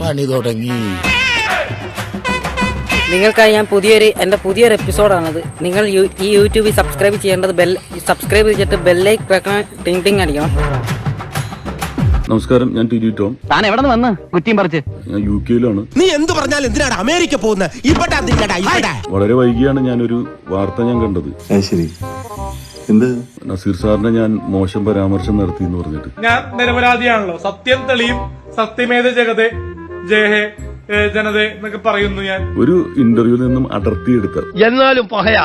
പണി തുടങ്ങി നിങ്ങൾക്കായി ഞാൻ പുതിയൊരു എന്റെ പുതിയൊരു എപ്പിസോഡാണത്. നിങ്ങൾ യു- ഈ യൂട്യൂബിൽ സബ്സ്ക്രൈബ് ചെയ്യേണ്ടത് ബെൽ സബ്സ്ക്രൈബ് ചെയ്തിട്ട് ബെല്ലൈക്ക് വെക്കണം. ടിങ് ടിങ് അടിക്കണം. നമസ്കാരം ഞാൻ ടി ഡി ടോം. താൻ എവിടെ നിന്ന് വന്ന്? കുറ്റിയും പറിച്ച്. ഞാൻ യു കെയിലാണ്. നീ എന്ത് പറഞ്ഞാൽ എന്തിനാണ് അമേരിക്ക പോകുന്നത് വളരെ വൈകിയാണ് ഞാനൊരു വാർത്ത ഞാൻ കണ്ടത്. ശരി. എന്ത്? നസീർ സാറിനെ ഞാൻ മോശം പരാമർശം നടത്തി എന്ന് പറഞ്ഞിട്ട്. ഞാൻ നിരപരാധിയാണല്ലോ. സത്യം തെളിയും സത്യമേത ജഗതെ. ജയഹേ ഹേ ജനത എന്നൊക്കെ പറയുന്നു ഞാൻ. ഒരു ഇന്റർവ്യൂവിൽ നിന്നും അടർത്തിയെടുത്ത. എന്നാലും പഹയ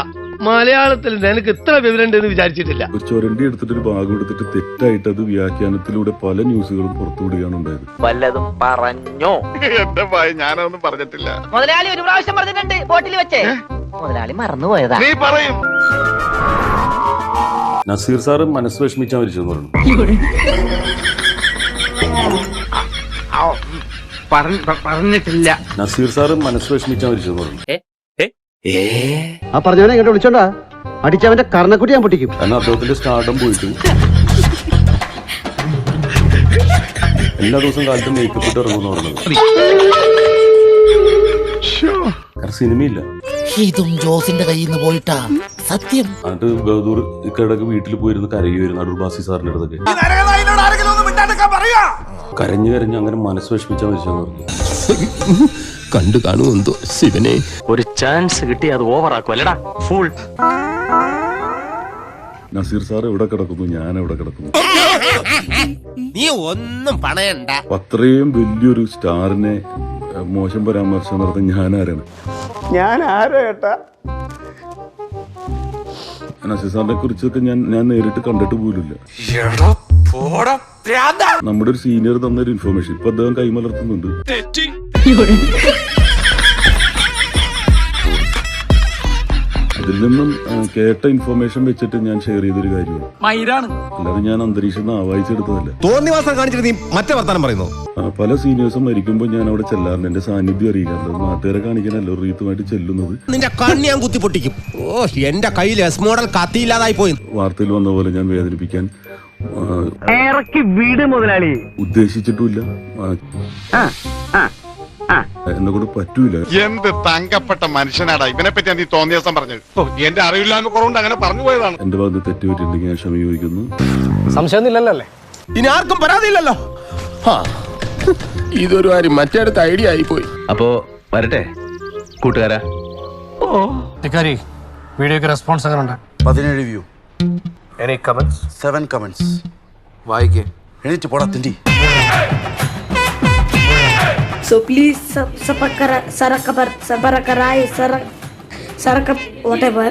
മലയാളത്തിൽ നിനക്ക് ഇത്ര വിവരം എന്ന് വിചാരിച്ചിട്ടില്ല ചൊരണ്ടി എടുത്തിട്ട് ഒരു ഭാഗം എടുത്തിട്ട് തെറ്റായിട്ട് അത് വ്യാഖ്യാനത്തിലൂടെ പല ന്യൂസുകളും പുറത്തുവിടുകയാണ് ഉണ്ടായത്. വല്ലതും പറഞ്ഞോ? എന്റെ ഭാഗം ഞാനൊന്നും പറഞ്ഞിട്ടില്ല. മുതലാളി ഒരു പ്രാവശ്യം പറഞ്ഞിട്ടുണ്ട് ബോട്ടിൽ വെച്ചേ. മുതലാളി മറന്നുപോയതാ. നീ പറയും. നസീർ സാറ് മനസ്സ് വിഷമിച്ചാൽ മരിച്ചു പറഞ്ഞു. പറഞ്ഞിട്ടില്ല. നസീർ സാറ് മനസ്സ് വിഷമിച്ചാൽ മരിച്ചെന്ന് പറഞ്ഞു ആ പറഞ്ഞവനെ ഇങ്ങോട്ട് വിളിച്ചോണ്ടാ. അടിച്ചവന്റെ കർണക്കുട്ടി ഞാൻ പൊട്ടിക്കും. കാരണം അദ്ദേഹത്തിന്റെ സ്റ്റാർഡം പോയിട്ട്. എല്ലാ ദിവസവും കാലത്ത് മേക്കപ്പ് ഇട്ട് ഇറങ്ങുന്നു പറഞ്ഞത്. സിനിമയില്ല. ഇതും ജോസിന്റെ കയ്യിൽ നിന്ന് പോയിട്ടാ. സത്യം. എന്നിട്ട് ബഹദൂർ ഇക്കടക്ക് വീട്ടിൽ പോയിരുന്ന് കരയുമായിരുന്നു അടൂർ ബാസി സാറിന്റെ അടുത്തൊക്കെ. കരഞ്ഞു കരഞ്ഞു അങ്ങനെ മനസ്സ് വിഷമിച്ചാൽ മരിച്ചു പറഞ്ഞു. കണ്ടു കാണുമെന്തോ ശിവനെ. ഒരു ചാൻസ് കിട്ടി അത് ഓവർ ആക്കും ഫുൾ നസീർ സാർ ഇവിടെ കിടക്കുന്നു ഞാൻ ഇവിടെ കിടക്കുന്നു. നീ ഒന്നും പണയണ്ട. അത്രയും വലിയൊരു സ്റ്റാറിനെ മോശം പരാമർശം നടത്തുന്ന ഞാൻ ആരാണ് ഞാൻ ആരോ ഏട്ടാ? നസീർ സാറിനെ കുറിച്ചൊക്കെ ഞാൻ ഞാൻ നേരിട്ട് കണ്ടിട്ട് പോലുമില്ല. നമ്മുടെ ഒരു സീനിയർ തന്നൊരു ഇൻഫർമേഷൻ ഇപ്പൊ അദ്ദേഹം കൈമലർത്തുന്നുണ്ട് അതിൽ നിന്നും കേട്ട ഇൻഫർമേഷൻ വെച്ചിട്ട് ഞാൻ ഷെയർ ചെയ്തൊരു കാര്യമാണ്. അല്ലാതെ ഞാൻ അന്തരീക്ഷം ആവാഹിച്ചെടുത്തതല്ല. തോന്നിവാസം കാണിച്ചിട്ട് നീ മറ്റേ വർത്താനം പറയുന്നു. പല സീനിയേഴ്സും മരിക്കുമ്പോൾ ഞാൻ അവിടെ ചെല്ലാറുണ്ട് എന്റെ സാന്നിധ്യം അറിയിക്കാറുണ്ട് നാട്ടുകാരെ കാണിക്കാനല്ലോ റീത്തുമായിട്ട് ചെല്ലുന്നത്. നിന്റെ കണ്ണ് ഞാൻ കുത്തി പൊട്ടിക്കും ഓ എന്റെ കയ്യിൽ എസ് മോഡൽ കത്തിയില്ലാതായി പോയി. വാർത്തയിൽ വന്ന പോലെ ഞാൻ വേദനിപ്പിക്കാൻ ഇറക്കി വീട് മുതലാളി. ഉദ്ദേശിച്ചിട്ടില്ല ആ, എന്നെ കൊണ്ട് പറ്റൂല. എന്ത് തങ്കപ്പെട്ട മനുഷ്യനാടാ? ഇവനെ പറ്റി നീ തോന്നിയ ദിവസം പറഞ്ഞത്? എന്റെ അറിവില്ലായ്മ കുറവുണ്ട് അങ്ങനെ പറഞ്ഞു പോയതാണ്. എന്റെ ഭാഗത്ത് തെറ്റ് പറ്റിയിട്ടുണ്ടെങ്കിൽ ഞാൻ ക്ഷമ ചോദിക്കുന്നു. സംശയമൊന്നുമില്ലല്ലോ? ഇനി ആർക്കും പരാതിയില്ലല്ലോ. ഇതൊരു കാര്യം മറ്റേടത്ത് ഐഡിയ ആയി പോയി അപ്പോ വരട്ടെ കൂട്ടുകാരാ? ഓ. വീഡിയോക്ക് റെസ്പോൺസ് അങ്ങനെ ഉണ്ട്. പതിനേഴ് view any comments seven comments വായിക്കേ എണീറ്റ് പോടാ തിണ്ടി So please sub, subscribe, subscribe, subscribe, subscribe, whatever.